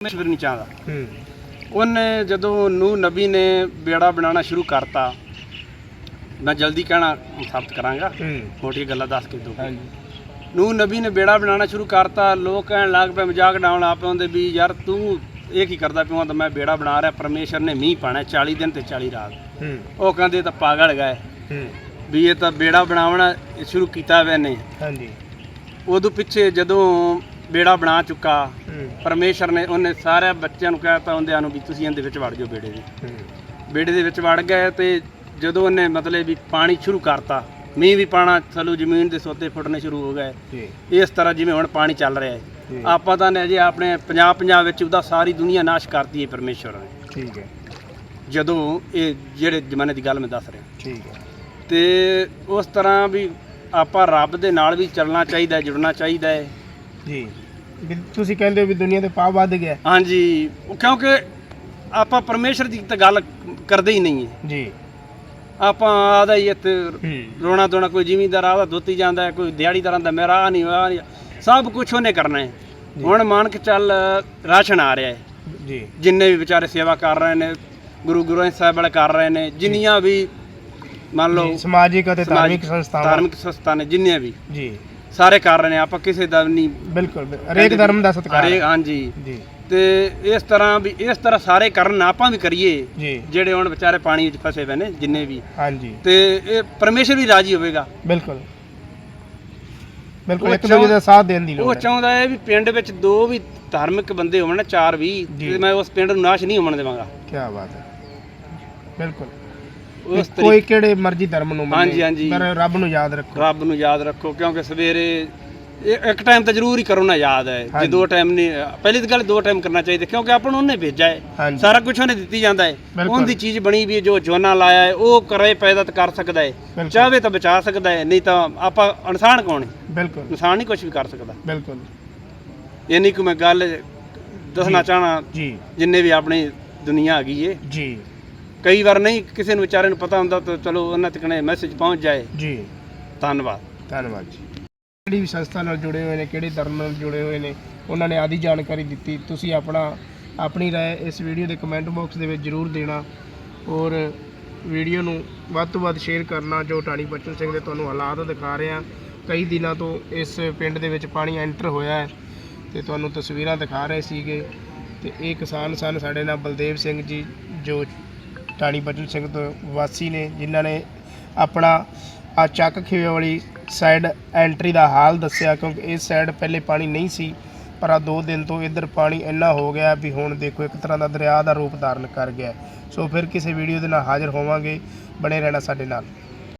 ਪਰਮੇਸ਼ਵਰ ਨਹੀਂ ਚਾਹਦਾ ਹੂੰ। ਉਹਨੇ ਜਦੋਂ ਨੂੰ ਨਬੀ ਨੇ ਬੇੜਾ ਬਣਾਉਣਾ ਸ਼ੁਰੂ ਕਰਤਾ ਮੈਂ ਜਲਦੀ ਕਹਿਣਾ ਸਾਬਤ ਕਰਾਂਗਾ। ਮੋਟੀ ਗੱਲਾਂ ਦੱਸ ਕੇ ਦੋ। ਨੂੰ ਨਬੀ ਨੇ ਬੇੜਾ ਬਣਾਉਣਾ ਸ਼ੁਰੂ ਕਰਤਾ ਲੋਕ ਕਹਿਣ ਲੱਗ ਪਏ ਮਜ਼ਾਕ ਡਾਉਣ ਲੱਗ ਪਏ ਉਹਦੇ ਵੀ ਯਾਰ ਤੂੰ ਇਹ ਕੀ ਕਰਦਾ ਪਿਆ ਤਾਂ ਮੈਂ ਬੇੜਾ ਬਣਾ ਰਿਹਾ ਪਰਮੇਸ਼ਰ ਨੇ ਮੀਂਹ ਪਾਣਾ 40 ਦਿਨ ਤੇ 40 ਰਾਤ। ਉਹ ਕਹਿੰਦੇ ਤਾਂ ਪਾਗਲ ਗਏ। ਵੀ ਇਹ ਤਾਂ ਬੇੜਾ ਬਣਾਉਣਾ ਸ਼ੁਰੂ ਕੀਤਾ ਵੇ ਨੇ ਹਾਂਜੀ। ਉਦੋਂ ਪਿੱਛੇ ਜਦੋਂ ਬੇੜਾ ਬਣਾ ਚੁੱਕਾ। ਪਰਮੇਸ਼ਰ ਨੇ ਉਹਨੇ ਸਾਰੇ ਬੱਚਿਆਂ ਨੂੰ ਕਹਿਤਾ ਹੁੰਦਿਆਂ ਨੂੰ ਵੀ ਤੁਸੀਂ ਇਹਦੇ ਵਿੱਚ ਵੜ ਜਾਓ ਬੇੜੇ ਦੇ। ਬੇੜੇ ਦੇ ਵਿੱਚ ਵੜ ਗਏ ਤੇ ਜਦੋਂ ਉਹਨੇ ਮਤਲਬ ਵੀ ਪਾਣੀ ਸ਼ੁਰੂ ਕਰਤਾ ਮੀਂਹ ਵੀ ਪਾਣਾ ਥੱਲੋਂ ਜ਼ਮੀਨ ਦੇ ਸੋਤੇ ਫੁੱਟਣੇ ਸ਼ੁਰੂ ਹੋ ਗਏ। ਜੀ। ਇਸ ਤਰ੍ਹਾਂ ਜਿਵੇਂ ਹੁਣ ਪਾਣੀ ਚੱਲ ਰਿਹਾ ਹੈ। ਜੀ। ਆਪਾਂ ਤਾਂ ਨੇ ਅਜੇ ਆਪਣੇ ਪੰਜਾਬ ਪੰਜਾਬ ਵਿੱਚ ਉਹਦਾ ਸਾਰੀ ਦੁਨੀਆ ਨਾਸ਼ ਕਰਤੀ ਹੈ ਪਰਮੇਸ਼ਰ ਨੇ। ਠੀਕ ਹੈ। ਜਦੋਂ ਇਹ ਜਿਹੜੇ ਜ਼ਮਾਨੇ ਦੀ ਗੱਲ ਮੈਂ ਦੱਸ ਰਿਹਾ। ਠੀਕ ਹੈ। ਤੇ ਉਸ ਤਰ੍ਹਾਂ ਵੀ ਆਪਾਂ ਰੱਬ ਦੇ ਨਾਲ ਵੀ ਚੱਲਣਾ ਚਾਹੀਦਾ ਜੁੜਨਾ ਚਾਹੀਦਾ ਹੈ। ਜੀ। ਵੀ ਤੁਸੀਂ ਕਹਿੰਦੇ ਹੋ ਵੀ ਦੁਨੀਆ ਦੇ ਪਾਪ ਵੱਧ ਗਿਆ ਹਾਂਜੀ ਕਿਉਂਕਿ ਆਪਾਂ ਪਰਮੇਸ਼ਰ ਦੀ ਤਾਂ ਗੱਲ ਕਰਦੇ ਹੀ ਨਹੀਂ ਹੈ। ਜੀ। ਆਪਾਂ ਆਦਾ ਹੀ ਇੱਥੇ ਹੂੰ। ਰੋਣਾ ਧੋਣਾ ਕੋਈ ਜ਼ਿਮੀਂਦਾਰ ਆਦਾ ਧੋਤੀ ਜਾਂਦਾ ਹੈ ਕੋਈ ਦਿਹਾੜੀਦਾਰਾਂ ਦਾ ਮੇਰਾ ਆਹ ਨਹੀਂ ਆ ਨਹੀਂ ਸਭ ਕੁਝ ਉਹਨੇ ਕਰਨਾ ਹੈ। ਜੀ। ਹੁਣ ਮੰਨ ਕੇ ਚੱਲ ਰਾਸ਼ਨ ਆ ਰਿਹਾ ਹੈ। ਜੀ। ਜਿੰਨੇ ਵੀ ਵਿਚਾਰੇ ਸੇਵਾ ਕਰ ਰਹੇ ਨੇ ਗੁਰੂ ਗ੍ਰੰਥ ਸਾਹਿਬ ਵਾਲੇ ਕਰ ਰਹੇ ਨੇ ਜਿੰਨੀਆਂ ਵੀ ਮੰਨ ਲਓ ਜੀ, ਸਮਾਜਿਕ ਅਤੇ ਧਾਰਮਿਕ ਸੰਸਥਾਵਾਂ। ਧਾਰਮਿਕ ਸੰਸਥਾ ਨੇ ਜਿੰਨੇ ਵੀ। ਜੀ। ਸਾਰੇ ਕਰ ਰਹੇ ਨੇ ਆਪਾਂ ਕਿਸੇ ਦਾ ਨਹੀਂ। ਬਿਲਕੁਲ। ਹਰੇਕ ਧਰਮ ਦਾ ਸਤਿਕਾਰ ਹਰੇਕ ਹੈ। ਹਾਂਜੀ। ਜੀ। ਤੇ ਇਸ ਤਰ੍ਹਾਂ ਵੀ ਇਸ ਤਰ੍ਹਾਂ ਸਾਰੇ ਕਰਨ ਆਪਾਂ ਵੀ ਕਰੀਏ ਜਿਹੜੇ ਹੁਣ ਵਿਚਾਰੇ ਪਾਣੀ ਵਿੱਚ ਫਸੇ ਨੇ ਜਿੰਨੇ ਵੀ। ਹਾਂਜੀ। ਤੇ ਇਹ ਪਰਮੇਸ਼ਰ ਵੀ ਰਾਜੀ ਹੋਵੇਗਾ। ਬਿਲਕੁਲ। ਬਿਲਕੁਲ ਉਹ ਇੱਕ ਦੂਜੇ ਦਾ ਸਾਥ ਦੇਣ ਦੀ ਉਹ ਲੋੜ ਹੈ। ਚਾਹੁੰਦਾ ਹੈ ਵੀ ਪਿੰਡ ਵਿੱਚ ਦੋ ਵੀ ਧਾਰਮਿਕ ਬੰਦੇ ਹੋਣ ਨਾ ਚਾਰ ਵੀ। ਤੇ ਮੈਂ ਉਸ ਪਿੰਡ ਨੂੰ ਨਾਸ਼ ਨਹੀਂ ਹੋਣ ਦੇਵਾਂਗਾ। ਕੀ ਬਾਤ ਹੈ। ਬਿਲਕੁਲ। ਉਸ ਕੋਈ ਤਰੀਕੇ ਕਿਹੜੇ ਮਰਜ਼ੀ ਧਰਮ ਨੂੰ ਮੰਨੇ ਹਾਂਜੀ, ਹਾਂਜੀ। ਪਰ ਰੱਬ ਨੂੰ ਯਾਦ ਰੱਖੋ। ਰੱਬ ਨੂੰ ਯਾਦ ਰੱਖੋ ਕਿਉਂਕਿ ਸਵੇਰੇ ਇਹ ਇੱਕ ਟਾਈਮ ਤਾਂ ਜ਼ਰੂਰ ਹੀ ਕਰੋ ਨਾ ਯਾਦ ਹੈ ਜੇ ਹਾਂਜੀ। ਦੋ ਟਾਈਮ ਨਹੀਂ ਪਹਿਲੀ ਤਾਂ ਗੱਲ ਦੋ ਟਾਈਮ ਕਰਨਾ ਚਾਹੀਦਾ ਕਿਉਂਕਿ ਆਪਾਂ ਨੂੰ ਉਹਨੇ ਭੇਜਿਆ ਹੈ। ਹਾਂਜੀ। ਸਾਰਾ ਕੁਝ ਉਹਨੇ ਦਿੱਤੀ ਜਾਂਦਾ ਹੈ। ਬਿਲਕੁਲ। ਉਹਦੀ ਚੀਜ਼ ਬਣੀ ਵੀ ਹੈ, ਜੋ ਜੋਨਾ ਲਾਇਆ ਹੈ ਉਹ ਕਰੇ ਪੈਦਾ ਤਾਂ ਕਰ ਸਕਦਾ ਹੈ। ਬਿਲਕੁਲ। ਚਾਹਵੇ ਤਾਂ ਬਚਾ ਸਕਦਾ ਹੈ ਨਹੀਂ ਤਾਂ ਆਪਾਂ ਇਨਸਾਨ ਕੌਣ ਹੈ? ਬਿਲਕੁਲ। ਇਨਸਾਨ ਨਹੀਂ ਕੁਝ ਵੀ ਕਰ ਸਕਦਾ। ਬਿਲਕੁਲ। ਇੰਨੀ ਕੁ ਮੈਂ ਗੱਲ ਦੱਸਣਾ ਜੀ। ਚਾਹਣਾ ਜੀ। ਜਿੰਨੇ ਵੀ ਆਪਣੀ ਦੁਨੀਆ ਹੈਗੀ ਏ। ਜੀ। ਕਈ ਵਾਰ ਨਹੀਂ ਕਿਸੇ ਨੂੰ ਵਿਚਾਰੇ ਨੂੰ ਪਤਾ ਹੁੰਦਾ ਤਾਂ ਚਲੋ ਉਹਨਾਂ ਤੱਕ ਮੈਸੇਜ ਪਹੁੰਚ ਜਾਏ। ਜੀ। ਧੰਨਵਾਦ। ਧੰਨਵਾਦ ਜੀ। ਕਿਹੜੀ ਵੀ ਸੰਸਥਾ ਨਾਲ ਜੁੜੇ ਹੋਏ ਨੇ ਕਿਹੜੇ ਧਰਮ ਨਾਲ ਜੁੜੇ ਹੋਏ ਨੇ ਉਹਨਾਂ ਨੇ ਆਦੀ ਜਾਣਕਾਰੀ ਦਿੱਤੀ। ਤੁਸੀਂ ਆਪਣਾ ਆਪਣੀ ਰਾਏ ਇਸ ਵੀਡੀਓ ਦੇ ਕਮੈਂਟ ਬਾਕਸ ਦੇ ਵਿੱਚ ਜਰੂਰ ਦੇਣਾ ਔਰ ਵੀਡੀਓ ਨੂੰ ਵੱਧ ਤੋਂ ਵੱਧ ਸ਼ੇਅਰ ਕਰਨਾ ਜੋ ਟਾਣੀ ਬਚਨ ਸਿੰਘ ਦੇ ਤੁਹਾਨੂੰ ਹਾਲਾਤ ਦਿਖਾ ਰਹੇ ਆ ਕਈ ਦਿਨਾਂ ਤੋਂ ਇਸ ਪਿੰਡ ਦੇ ਵਿੱਚ ਪਾਣੀ ਐਂਟਰ ਹੋਇਆ ਹੈ ਤੇ ਤੁਹਾਨੂੰ ਤਸਵੀਰਾਂ ਦਿਖਾ ਰਹੇ ਸੀਗੇ ਤੇ ਇਹ ਕਿਸਾਨ ਸਨ ਸਾਡੇ ਨਾਲ ਬਲਦੇਵ ਸਿੰਘ ਜੀ ਜੋ ਟਾਣੀ ਬਚਨ ਸਿੰਘ ਤੋਂ ਵਾਸੀ ਨੇ, ਜਿਨ੍ਹਾਂ ਨੇ ਆਪਣਾ ਆ ਚੱਕ ਖੇਵੇ ਵਾਲੀ ਸਾਈਡ ਐਂਟਰੀ ਦਾ ਹਾਲ ਦੱਸਿਆ, ਕਿਉਂਕਿ ਇਸ ਸਾਈਡ ਪਹਿਲੇ ਪਾਣੀ ਨਹੀਂ ਸੀ, ਪਰ ਆ ਦੋ ਦਿਨ ਤੋਂ ਇੱਧਰ ਪਾਣੀ ਇੰਨਾ ਹੋ ਗਿਆ ਵੀ ਹੁਣ ਦੇਖੋ ਇੱਕ ਤਰ੍ਹਾਂ ਦਾ ਦਰਿਆ ਦਾ ਰੂਪ ਧਾਰਨ ਕਰ ਗਿਆ। ਸੋ ਫਿਰ ਕਿਸੇ ਵੀਡੀਓ ਦੇ ਨਾਲ ਹਾਜ਼ਰ ਹੋਵਾਂਗੇ, ਬਣੇ ਰਹਿਣਾ ਸਾਡੇ ਨਾਲ।